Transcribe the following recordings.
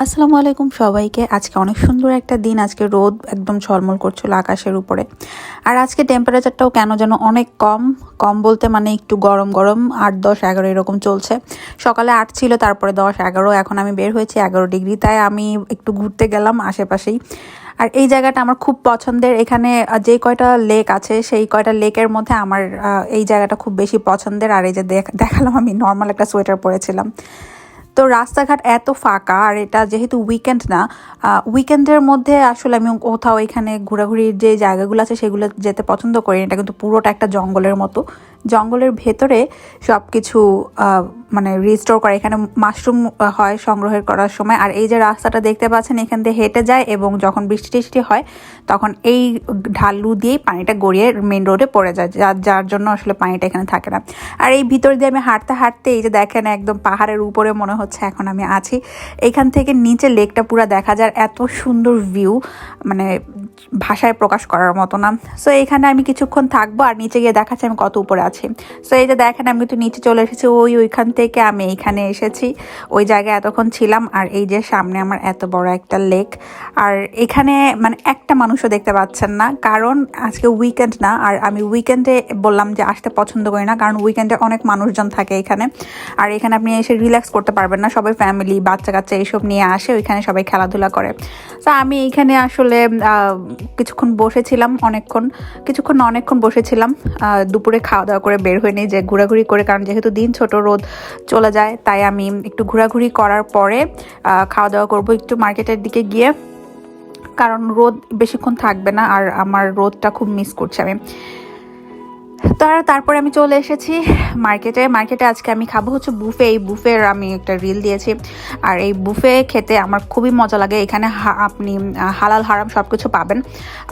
আসসালামু আলাইকুম সবাইকে। আজকে অনেক সুন্দর একটা দিন। আজকে রোদ একদম ঝলমল করছিল আকাশের উপরে। আর আজকে টেম্পারেচারটাও কেন যেন অনেক কম। কম বলতে মানে একটু গরম গরম। আট, দশ, এগারো এরকম চলছে। সকালে আট ছিল, তারপরে দশ, এগারো। এখন আমি বের হয়েছি এগারো ডিগ্রি। তাই আমি একটু ঘুরতে গেলাম আশেপাশেই। আর এই জায়গাটা আমার খুব পছন্দের। এখানে যে কয়টা লেক আছে, সেই কয়টা লেকের মধ্যে আমার এই জায়গাটা খুব বেশি পছন্দের। আর এই যে দেখ- দেখালাম আমি নর্মাল একটা সোয়েটার পরেছিলাম। তো রাস্তাঘাট এত ফাঁকা, আর এটা যেহেতু উইকেন্ড না উইকেন্ডের মধ্যে আসলে আমি কোথাও এখানে ঘোরাঘুরির যে জায়গাগুলো আছে সেগুলো যেতে পছন্দ করি। এটা কিন্তু পুরোটা একটা জঙ্গলের মতো জঙ্গলের ভেতরে সব কিছু মানে রিস্টোর করে, এখানে মাশরুম হয় সংগ্রহের করার সময়। আর এই যে রাস্তাটা দেখতে পাচ্ছেন, এখান দিয়ে হেঁটে যায় এবং যখন বৃষ্টি টিষ্টি হয়, তখন এই ঢালু দিয়েই পানিটা গড়িয়ে মেন রোডে পড়ে যায়, যার যার জন্য আসলে পানিটা এখানে থাকে না। আর এই ভিতর দিয়ে আমি হাঁটতে হাঁটতে এই যে দেখেন, একদম পাহাড়ের উপরে মনে হচ্ছে এখন আমি আছি। এখান থেকে নিচে লেকটা পুরো দেখা যায়, এত সুন্দর ভিউ মানে ভাষায় প্রকাশ করার মতো না। সো এখানে আমি কিছুক্ষণ থাকব আর নিচে গিয়ে দেখাচ্ছি আমি কত উপরে আছি। সো এই যে দেখেন, আমি তো নিচে চলে এসেছি। ওই ওইখান থেকে আমি এইখানে এসেছি। ওই জায়গায় এতক্ষণ ছিলাম আর এই যে সামনে আমার এত বড় একটা লেক আর এখানে মানে একটা মানুষও দেখতে পাচ্ছেন না, কারণ আজকে উইকেন্ড না। আর আমি উইকেন্ডে বললাম যে আসতে পছন্দ করি না, কারণ উইকেন্ডে অনেক মানুষজন থাকে এখানে। আর এখানে আপনি এসে রিল্যাক্স করতে পারবেন না। সবাই ফ্যামিলি বাচ্চা কাচ্চা এইসব নিয়ে আসে, ওইখানে সবাই খেলাধুলা করে। তো আমি এইখানে আসলে কিছুক্ষণ বসেছিলাম অনেকক্ষণ, কিছুক্ষণ অনেকক্ষণ বসেছিলাম দুপুরে খাওয়া দাওয়া করে বের হয়ে নিই, যে ঘোরাঘুরি করে, কারণ যেহেতু দিন ছোট, রোদ চলে যায়, তাই আমি একটু ঘোরাঘুরি করার পরে খাওয়া দাওয়া করব একটু মার্কেটের দিকে গিয়ে। কারণ রোদ বেশিক্ষণ থাকবে না, আর আমার রোদটা খুব মিস করছে আমি। তার তারপরে আমি চলে এসেছি মার্কেটে। মার্কেটে আজকে আমি খাব হচ্ছে বুফে। এই বুফের আমি একটা রিল দিয়েছি। আর এই বুফে খেতে আমার খুবই মজা লাগে। এখানে আপনি হালাল, হারাম সব কিছু পাবেন।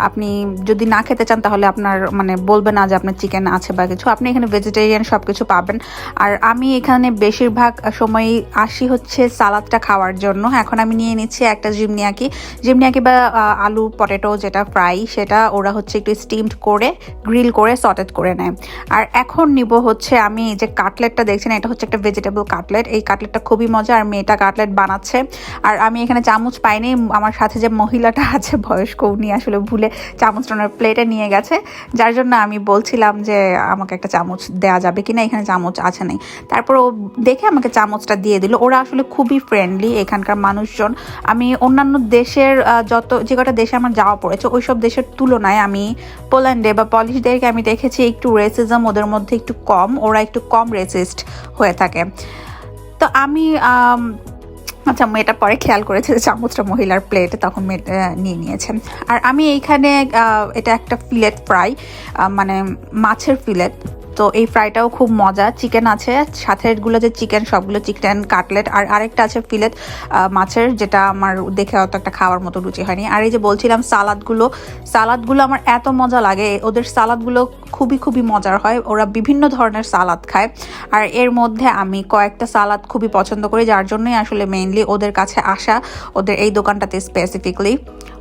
আপনি যদি না খেতে চান তাহলে আপনার মানে বলবে না যে আপনার চিকেন আছে বা কিছু। আপনি এখানে ভেজিটেরিয়ান সব কিছু পাবেন। আর আমি এখানে বেশিরভাগ সময় আসি হচ্ছে সালাদটা খাওয়ার জন্য। এখন আমি নিয়ে নিচ্ছি একটা জিমনিয়াকি। জিমনিয়াকি বা আলু, পটেটো যেটা ফ্রাই, সেটা ওরা হচ্ছে একটু স্টিমড করে গ্রিল করে সটেড করে নেয়। আর এখন নিব হচ্ছে আমি যে কাটলেটটা দেখছেন, এটা হচ্ছে একটা ভেজিটেবল কাটলেট এই কাটলেটটা খুবই মজা, আর মেয়েটা কাটলেট বানাচ্ছে। আর আমি এখানে চামচ পাইনি, আমার সাথে যে মহিলাটা আছে, বয়স্ক, উনি আসলে ভুলে চামচটা ওনার প্লেটে নিয়ে গেছে। যার জন্য আমি বলছিলাম যে আমাকে একটা চামচ দেওয়া যাবে কিনা, এখানে চামচ আছে নাই। তারপর ও দেখে আমাকে চামচটা দিয়ে দিল। ওরা আসলে খুবই ফ্রেন্ডলি এখানকার মানুষজন। আমি অন্যান্য দেশের যত, যে কটা দেশে আমার যাওয়া পড়েছে, ওইসব দেশের তুলনায় আমি পোল্যান্ডে বা পলিশদেরকে আমি দেখেছি একটু রেসিজম ওদের মধ্যে একটু কম, ওরা একটু কম রেসিস্ট হয়ে থাকে। তো আমি আচ্ছা মেয়েটা পরে খেয়াল করেছে যে চামচটা মহিলার প্লেট তখন নিয়ে নিয়েছেন আর আমি এইখানে এটা একটা ফিলেট ফ্রাই মানে মাছের ফিলেট তো এই ফ্রাইটাও খুব মজা। চিকেন আছে, সাথে এগুলো যে চিকেন সবগুলো চিকেন কাটলেট আর আরেকটা আছে ফিলেট মাছের, যেটা আমার দেখে অত একটা খাওয়ার মতো রুচি হয়নি। আর এই যে বলছিলাম সালাদগুলো সালাদগুলো আমার এত মজা লাগে। ওদের সালাদগুলো খুবই খুবই মজার হয়। ওরা বিভিন্ন ধরনের সালাদ খায়। আর এর মধ্যে আমি কয়েকটা সালাদ খুবই পছন্দ করি, যার জন্যই আসলে মেইনলি ওদের কাছে আসা, ওদের এই দোকানটাতে স্পেসিফিকলি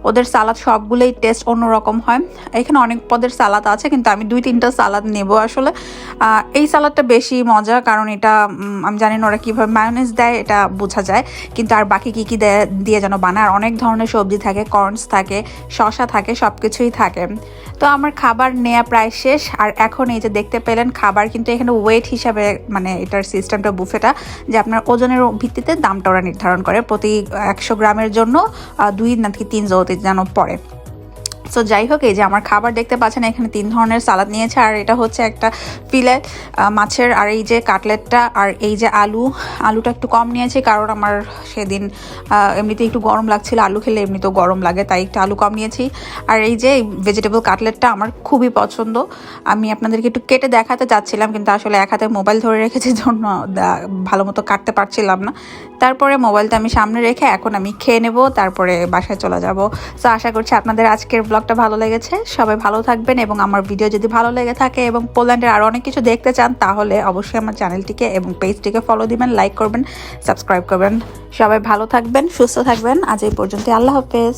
ওদের সালাদ সবগুলোই টেস্ট অন্যরকম হয়। এখানে অনেক পদের সালাদ আছে, কিন্তু আমি দুই তিনটা সালাদ নেব আসলে। এই সালাদটা বেশি মজা, কারণ এটা আমি জানি না ওরা কীভাবে মায়োনেজ দেয়, এটা বোঝা যায়। কিন্তু আর বাকি কী কী দেয়, দিয়ে যেন বানায়। আর অনেক ধরনের সবজি থাকে কর্নস থাকে শশা থাকে সব কিছুই থাকে। তো আমার খাবার নেওয়া প্রায় শেষ। আর এখন এই যে দেখতে পেলেন, খাবার কিন্তু এখানে ওয়েট হিসাবে মানে এটার সিস্টেমটা বুফেটা যে আপনার ওজনের ভিত্তিতে দামটা ওরা নির্ধারণ করে। প্রতি একশো গ্রামের জন্য দুই নাকি তিন জগতে যেন পড়ে। সো যাই হোক এই যে আমার খাবার দেখতে পাচ্ছেন, এখানে তিন ধরনের সালাদ নিয়েছে। আর এটা হচ্ছে একটা ফিলেট মাছের, আর এই যে কাটলেটটা, আর এই যে আলু। আলুটা একটু কম নিয়েছি, কারণ আমার সেদিন এমনিতে একটু গরম লাগছিল। আলু খেলে এমনিতেও গরম লাগে, তাই একটু আলু কম নিয়েছি। আর এই যে ভেজিটেবল কাটলেটটা আমার খুবই পছন্দ। আমি আপনাদেরকে একটু কেটে দেখাতে চাচ্ছিলাম, কিন্তু আসলে এক হাতে মোবাইল ধরে রেখেছি, জন্য ভালো মতো কাটতে পারছিলাম না। তারপরে মোবাইলটা আমি সামনে রেখে এখন আমি খেয়ে নেব, তারপরে বাসায় চলে যাব। সো আশা করছি আপনাদের আজকের ব্লগটা ভালো লেগেছে, সবাই ভালো থাকবেন এবং আমার ভিডিও যদি ভালো লেগে থাকে এবং পোল্যান্ডের আরও অনেক কিছু দেখতে চান, তাহলে অবশ্যই আমার চ্যানেলটিকে এবং পেজটিকে ফলো দিবেন লাইক করবেন সাবস্ক্রাইব করবেন। সবাই ভালো থাকবেন, সুস্থ থাকবেন। আজ এই পর্যন্ত আল্লাহ হাফেজ।